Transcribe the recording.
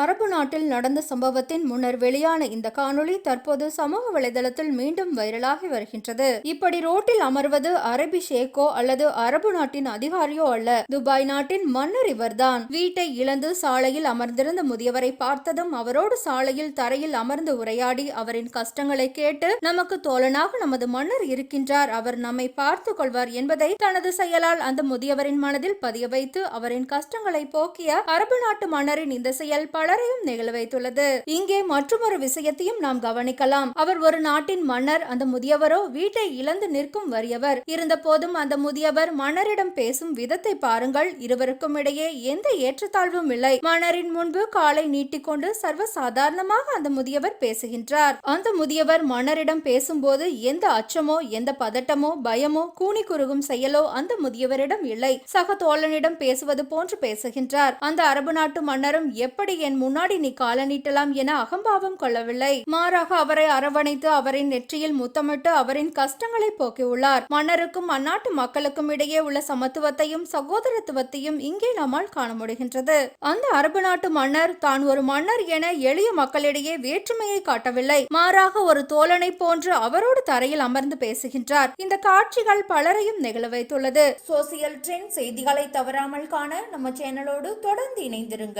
அரபு நாட்டில் நடந்த சம்பவத்தின் முன்னர் வெளியான இந்த காணொளி தற்போது சமூக வலைதளத்தில் மீண்டும் வைரலாகி வருகின்றது. இப்படி ரோட்டில் அமர்வது அரபி ஷேக்கோ அல்லது அரபு நாட்டின் அதிகாரியோ அல்ல. துபாய் நாட்டின் மன்னர் இவர்தான். வீட்டை இழந்து சாலையில் அமர்ந்திருந்த முதியவரை பார்த்ததும் அவரோடு சாலையில் தரையில் அமர்ந்து உரையாடி அவரின் கஷ்டங்களை கேட்டு நமக்கு தோழனாக நமது மன்னர் இருக்கின்றார். அவர் நம்மை பார்த்து கொள்வார் என்பதை தனது செயலால் அந்த முதியவரின் மனதில் பதிய வைத்து அவரின் கஷ்டங்களை போக்கிய அரபு நாட்டு மன்னரின் இந்த செயல் பலரையும் நிகழ வைத்துள்ளது. இங்கே மற்றொரு விஷயத்தையும் நாம் கவனிக்கலாம். அவர் ஒரு நாட்டின் மன்னர் அந்த முதியவரோ வீட்டை இழந்து நிற்கும் வறியவர். இருந்த போதும் அந்த முதியவர் மன்னரிடம் பேசும் விதத்தை பாருங்கள். இருவருக்கும் இடையே எந்த ஏற்றத்தாழ்வும் இல்லை. மன்னரின் முன்பு காலை நீட்டிக்கொண்டு சர்வ சாதாரணமாக அந்த முதியவர் பேசுகின்றார். அந்த முதியவர் மன்னரிடம் பேசும்போது எந்த அச்சமோ எந்த பதட்டமோ பயமோ கூனி குறுகும் செயலோ அந்த முதியவரிடம் இல்லை. சக தோழனிடம் பேசுவது போன்று பேசுகின்றார். அந்த அரபு நாட்டு மன்னரும் எப்படி என் முன்னாடி நீ கால நீட்டலாம் என அகம்பாவம் கொள்ளவில்லை. மாறாக அவரை அரவணைத்து அவரின் நெற்றியில் முத்தமிட்டு அவரின் கஷ்டங்களை போக்கியுள்ளார். மன்னருக்கும் அந்நாட்டு மக்களுக்கும் இடையே உள்ள சமத்துவத்தையும் சகோதரத்துவத்தையும் இங்கே நம்மால் காண முடிகின்றது. அந்த அரபு நாட்டு மன்னர் தான் ஒரு மன்னர் என எளிய மக்களிடையே வேற்றுமையை காட்டவில்லை. மாறாக ஒரு தோழனை போன்று அவரோடு தரையில் அமர்ந்து பேசுகின்றார். இந்த காட்சிகள் பலரையும் நெகிழ வைத்துள்ளது. சோசியல் ட்ரெண்ட் செய்திகளை தவறாமல் காண நம்ம சேனலோடு தொடர்ந்து இணைந்திருங்கள்.